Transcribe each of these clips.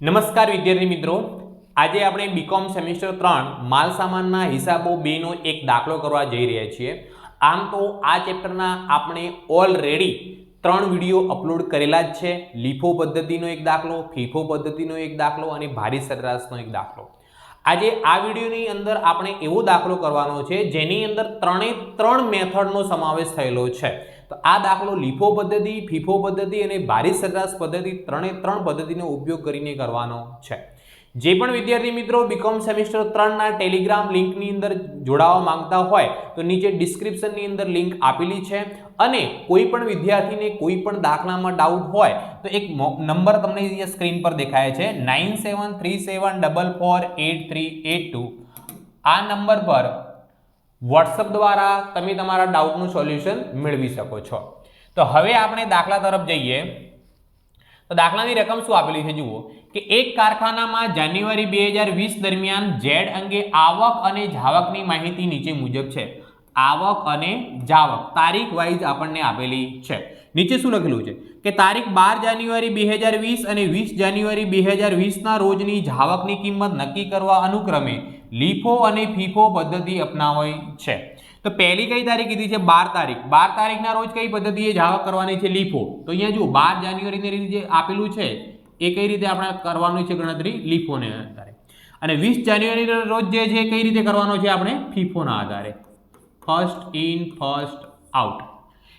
નમસ્કાર વિદ્યાર્થી મિત્રો. આજે આપણે બીકોમ સેમિસ્ટર ત્રણ માલ સામાનના હિસાબો બેનો એક દાખલો કરવા જઈ રહ્યા છીએ. આમ તો આ ચેપ્ટરના આપણે ઓલરેડી ત્રણ વીડિયો અપલોડ કરેલા જ છે. લીફો પદ્ધતિનો એક દાખલો ફીફો પદ્ધતિનો એક દાખલો અને ભારી સરેરાશનો એક દાખલો. આજે આ વિડીયોની અંદર આપણે એવો દાખલો કરવાનો છે જેની અંદર ત્રણે ત્રણ મેથડનો સમાવેશ થયેલો છે. તો આ દાખલો લીફો પદ્ધતિ, ફીફો પદ્ધતિ અને બારી સરેરાશ પદ્ધતિ ત્રણે ત્રણ પદ્ધતિનો ઉપયોગ કરીને કરવાનો છે. જે પણ વિદ્યાર્થી મિત્રો બીકોમ સેમિસ્ટર ત્રણના ટેલિગ્રામ લિંકની અંદર જોડાવા માંગતા હોય, તો નીચે ડિસ્ક્રિપ્શનની અંદર લિંક આપેલી છે. અને કોઈ પણ વિદ્યાર્થીને કોઈ પણ દાખલામાં ડાઉટ હોય, તો એક નંબર તમને અહીંયા સ્ક્રીન પર દેખાય છે. Nine seven three seven double four eight three eight two આ નંબર પર વોટ્સઅપ દ્વારા તમે તમારા ડાઉટનું સોલ્યુશન મેળવી શકો છો. તો હવે આપણે દાખલા તરફ જઈએ. તો દાખલાની રકમ શું આપેલી છે જુઓ, કે એક કારખાનામાં જાન્યુઆરી બે હજાર વીસ દરમિયાન ઝેડ અંગે આવક અને જાવકની માહિતી નીચે મુજબ છે. આવક અને જાવક, તારીખ વાઇઝ આપણને આપેલી છે. નીચે શું લખેલું છે? કે તારીખ બાર જાન્યુઆરી બે હજાર વીસ અને વીસ જાન્યુઆરી બે હજાર વીસના રોજની જાવકની કિંમત નક્કી કરવા અનુક્રમે લીફો અને ફીફો પદ્ધતિ અપનાવાય છે. તો પહેલી કઈ તારીખ કીધી છે? બાર તારીખ. બાર તારીખના રોજ કઈ પદ્ધતિએ જાવક કરવાની છે લીફો? તો અહીંયા જુઓ, બાર જાન્યુઆરીની રીતે જે આપેલું છે, એ કઈ રીતે આપણે કરવાનું છે ગણતરી? લીફોને આધારે. અને વીસ જાન્યુઆરીના રોજ જે છે, કઈ રીતે કરવાનો છે આપણે? ફીફોના આધારે. ફર્સ્ટ ઇન ફર્સ્ટ આઉટ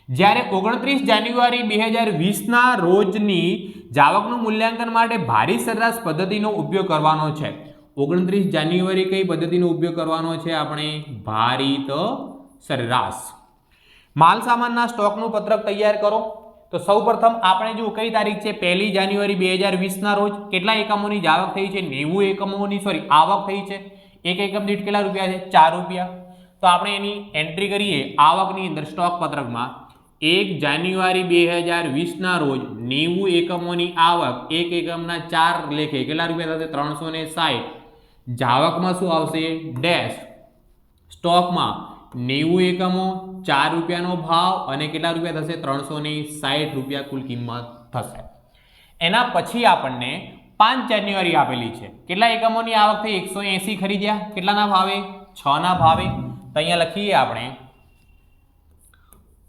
જ્યારે ઓગણત્રીસ જાન્યુઆરી બે હજાર વીસના રોજની જાવકનું મૂલ્યાંકન માટે ભારી સરેરાશ પદ્ધતિનો ઉપયોગ કરવાનો છે. ઓગણત્રીસ જાન્યુઆરી કઈ પદ્ધતિનો ઉપયોગ કરવાનો છે? આપણે ભારિત સરેરાશ. માલ સામાનના સ્ટોકનું પત્રક તૈયાર કરો. તો સૌપ્રથમ આપણે જો કઈ તારીખ છે? પહેલી જાન્યુઆરી બે હજાર વીસના રોજ. કેટલા એકમોની આવક થઈ છે? નેવું એકમોની, સોરી, આવક થઈ છે. એક એકમ દીઠ કેટલા રૂપિયા છે? ચાર રૂપિયા. તો આપણે એની એન્ટ્રી કરીએ આવકની અંદર સ્ટોક પત્રકમાં. એક જાન્યુઆરી બે હજાર વીસના રોજ નેવું એકમોની આવક, એક એકમના ચાર લેખે કેટલા રૂપિયા થશે? ત્રણસો ને સાઠ. જાવકમાં શું આવશે? ડેશ. સ્ટોકમાં નેવું એકમો, ચાર રૂપિયાનો ભાવ અને કેટલા રૂપિયા થશે? ત્રણસો ને સાઠ રૂપિયા કુલ કિંમત થશે. એના પછી આપણને પાંચ જાન્યુઆરી આપેલી છે. કેટલા એકમોની આવક થઈ? એકસો એંસી ખરીદ્યા. કેટલાના ભાવે? છના ભાવે. તો અહીંયા લખીએ આપણે.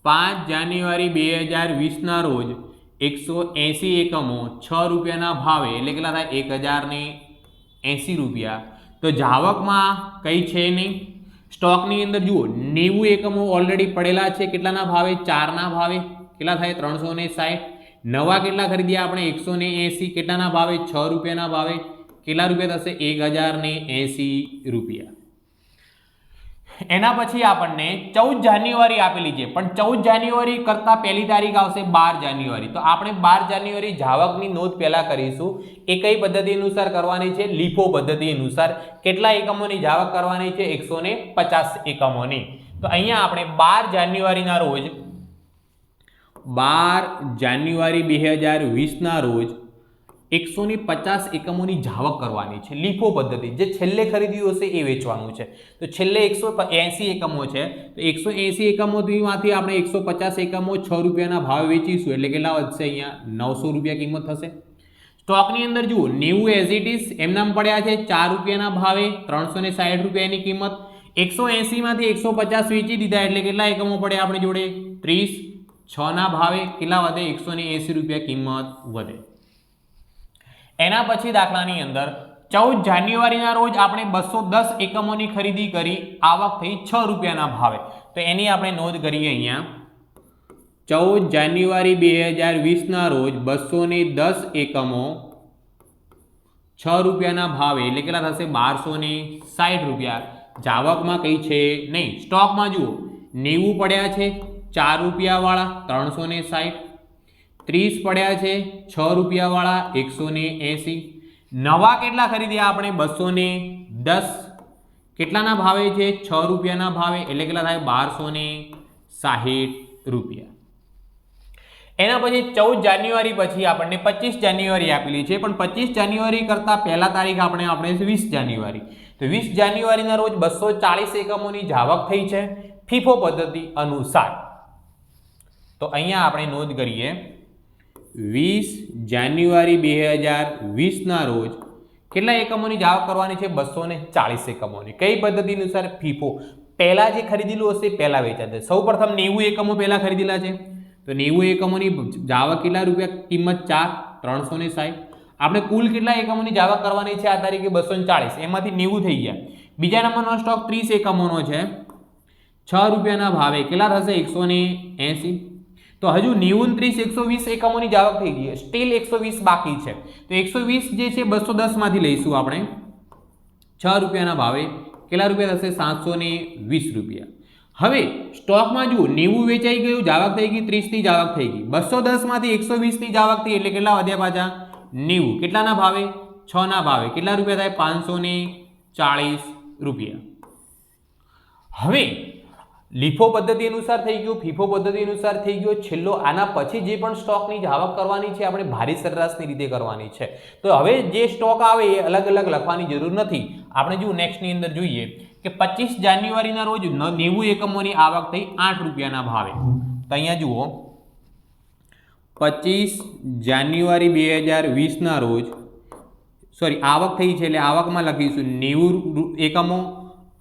પાંચ જાન્યુઆરી બે હજાર વીસના રોજ એકસો એંસી એકમો, છ રૂપિયાના ભાવે, એટલે કેટલા થાય? એક હજારને એંસી રૂપિયા. તો જાવકમાં કંઈ છે નહીં? સ્ટોકની અંદર જુઓ, નેવું એકમો ઓલરેડી પડેલા છે. કેટલાના ભાવે? ચારના ભાવે. કેટલા થાય? ત્રણસો ને સાઠ. નવા કેટલા ખરીદ્યા આપણે? એકસો ને એંસી. કેટલાના ભાવે? છ રૂપિયાના ભાવે. કેટલા રૂપિયા થશે? એક હજાર એંસી રૂપિયા. એના પછી આપણને ચૌદ જાન્યુઆરી આપેલી છે. પણ ચૌદ જાન્યુઆરી કરતાં પહેલી તારીખ આવશે બાર જાન્યુઆરી. તો આપણે બાર જાન્યુઆરી જાવકની નોંધ પહેલાં કરીશું. એ કઈ પદ્ધતિ અનુસાર કરવાની છે? લીફો પદ્ધતિ અનુસાર. કેટલા એકમોની જાવક કરવાની છે? એકસો પચાસ એકમોની. તો અહીંયા આપણે બાર જાન્યુઆરીના રોજ, બાર જાન્યુઆરી બે હજાર વીસના રોજ એકસો ને પચાસ એકમોની જાવક કરવાની છે લીફો પદ્ધતિ. જે છેલ્લે ખરીદ્યું હશે એ વેચવાનું છે. તો છેલ્લે એકસો એંસી એકમો છે. તો એકસો એંસી એકમોમાંથી આપણે એકસો પચાસ એકમો છ રૂપિયાના ભાવે વેચીશું. એટલે કેટલા વધશે અહીંયા? નવસો રૂપિયા કિંમત થશે. સ્ટોકની અંદર જુઓ, નેવું એઝ ઇટ ઇઝ એમનામ પડ્યા છે ચાર રૂપિયાના ભાવે, ત્રણસો ને સાઠ રૂપિયાની કિંમત. એકસો એંસીમાંથી એકસો પચાસ વેચી દીધા એટલે કેટલા એકમો પડે આપણી જોડે? ત્રીસ. છના ભાવે કેટલા વધે? એકસો ને એંસી રૂપિયા કિંમત વધે. એના પછી દાખલાની અંદર ચૌદ જાન્યુઆરીના રોજ આપણે બસો દસ એકમોની ખરીદી કરી, આવક થઈ છ રૂપિયાના ભાવે. તો એની આપણે નોંધ કરીએ અહીંયા. ચૌદ જાન્યુઆરી બે હજાર વીસના રોજ બસો ને દસ એકમો છ રૂપિયાના ભાવે, એટલે કેટલા થશે? બારસો ને સાઠ રૂપિયા. જાવકમાં કંઈ છે નહીં. સ્ટોકમાં જુઓ, નેવું પડ્યા છે, ચાર રૂપિયાવાળા, ત્રણસો ને સાઠ ત્રીસ પડ્યા છે, છ રૂપિયાવાળા એકસો ને એંસી. નવા કેટલા ખરીદ્યા આપણે? બસો ને દસ. કેટલાના ભાવે છે? છ રૂપિયાના ભાવે. એટલે કેટલા થાય? બારસો ને સાહીઠ રૂપિયા. એના પછી ચૌદ જાન્યુઆરી પછી આપણને પચીસ જાન્યુઆરી આપેલી છે. પણ પચીસ જાન્યુઆરી કરતાં પહેલા તારીખ આપણે આપણે વીસ જાન્યુઆરી. તો વીસ જાન્યુઆરીના રોજ બસો ચાલીસ એકમોની જાવક થઈ છે ફીફો પદ્ધતિ અનુસાર. તો અહીંયા આપણે નોંધ કરીએ. વીસ જાન્યુઆરી બે હજાર વીસના રોજ કેટલા એકમોની જાવ કરવાની છે? બસો ને ચાળીસ એકમોની. કઈ પદ્ધતિ અનુસાર ફીફો પહેલાં જે ખરીદેલું હશે પહેલાં વેચાશે સૌ પ્રથમ નેવું એકમો પહેલાં ખરીદેલા છે. તો નેવું એકમોની જાવા કેટલા રૂપિયા? કિંમત ચાર, ત્રણસો ને સાઠ. આપણે કુલ કેટલા એકમોની જાવા કરવાની છે આ તારીખે? બસો ને ચાળીસ. એમાંથી નેવું થઈ ગયા. બીજા નંબરનો સ્ટોક ત્રીસ એકમોનો છે. છ રૂપિયાના ભાવે. કેટલા થશે? એકસો ને એંસી. તો હજુ નેવું ત્રીસ એકસો વીસ એકમોની જાવક થઈ ગઈ સ્ટીલ એકસો વીસ બાકી છે. તો એકસો વીસ જે છે બસો દસમાંથી લઈશું આપણે. છ રૂપિયાના ભાવે. કેટલા રૂપિયા થશે? સાતસો વીસ રૂપિયા. હવે સ્ટોકમાં જુઓ, નેવું વેચાઈ ગયું જાવક થઈ ગઈ, ત્રીસની જાવક થઈ ગઈ. બસો દસમાંથી એકસો વીસની જાવક થઈ, એટલે કેટલા વધ્યા પાછા? નેવું. કેટલાના ભાવે? છના ભાવે. કેટલા રૂપિયા થાય? પાંચસો ચાળીસ રૂપિયા. હવે લીફો પદ્ધતિ અનુસાર થઈ ગયું, ફીફો પદ્ધતિ અનુસાર થઈ ગયો. છેલ્લો આના પછી જે પણ સ્ટોકની જાવક કરવાની છે, આપણે ભારી સરેરાશની રીતે કરવાની છે. તો હવે જે સ્ટોક આવે એ અલગ અલગ લખવાની જરૂર નથી. આપણે જો નેક્સ્ટની અંદર જોઈએ કે પચીસ જાન્યુઆરીના રોજ નેવું એકમોની આવક થઈ આઠ રૂપિયાના ભાવે. તો અહીંયા જુઓ. પચીસ જાન્યુઆરી બે હજાર વીસના રોજ સોરી આવક થઈ છે એટલે આવકમાં લખીશું નેવું એકમો,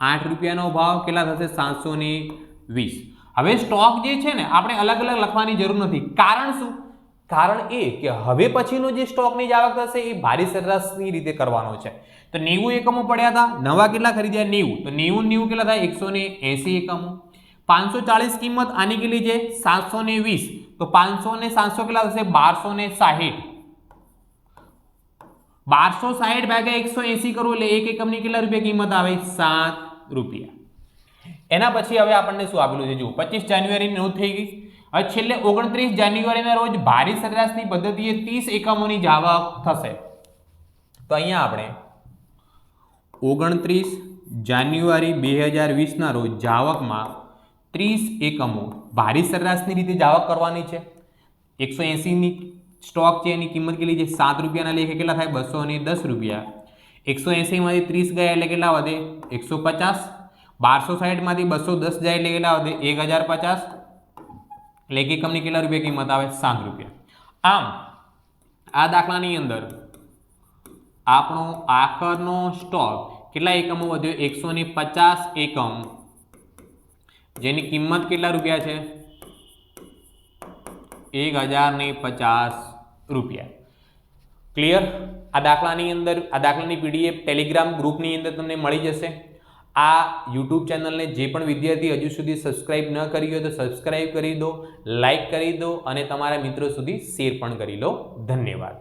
આઠ રૂપિયાનો ભાવ, કેટલા થશે? સાતસો ને વીસ. હવે સ્ટોક જે છે ને, આપણે અલગ અલગ લખવાની જરૂર નથી. કારણ શું? કારણ એ કે હવે પછીનો જે સ્ટોકની જ આવક થશે, એ ભારી સરેરાશની રીતે કરવાનો છે. તો નેવું એકમો પડ્યા હતા, નવા કેટલા ખરીદ્યા? નેવું. તો નેવું નેવું કેટલા થાય? એકસો ને એંસી એકમો. પાંચસો ચાલીસ કિંમત આની કેટલી છે? સાતસો ને વીસ. તો પાંચસો ને સાતસો કેટલા થશે? બારસો ને સાહીઠ. બારસો સાહીઠ ભાગ્યા એકસો એંસી કરવું એટલે એક એકમની કેટલા રૂપિયા કિંમત આવે? સાત રૂપિયા. એના પછી હવે આપણને શું આપેલું છે? જુઓ, પચીસ જાન્યુઆરીની નોંધ થઈ ગઈ. હવે છેલ્લે ઓગણત્રીસ જાન્યુઆરીના રોજ ભારી સરેરાશની પદ્ધતિએ ત્રીસ એકમોની જાવક થશે. તો અહીંયા આપણે ઓગણત્રીસ જાન્યુઆરી બે હજાર વીસના રોજ જાવકમાં ત્રીસ એકમો ભારી સરેરાશની રીતે જાવક કરવાની છે. એકસો એંસીની સ્ટોક છે, એની કિંમત કેટલી છે? સાત રૂપિયાના લેખે કેટલા થાય? બસો દસ રૂપિયા. એકસો એંસીમાંથી ત્રીસ ગયા એટલે કેટલા વધે? એકસો પચાસ. બારસો સાઠમાંથી બસો દસ જાય એટલે કેટલા વધે એક હજાર પચાસ. એટલે એક એકમની કેટલા રૂપિયા કિંમત આવે? સાત રૂપિયા. આમ, આ દાખલાની અંદર આપણો આખરનો સ્ટોક કેટલા એકમો વધ્યો? એકસો પચાસ એકમ. જેની કિંમત કેટલા રૂપિયા છે? એક હજાર પચાસ રૂપિયા. ક્લિયર આ દાખલાની અંદર, આ દાખલાની પીડીએફ ટેલિગ્રામ ગ્રુપની અંદર તમને મળી જશે. આ યુટ્યુબ ચેનલને જે પણ વિદ્યાર્થી હજુ સુધી સબસ્ક્રાઇબ ન કરી હોય તો સબસ્ક્રાઇબ કરી દો લાઇક કરી દો અને તમારા મિત્રો સુધી શેર પણ કરી લો. ધન્યવાદ.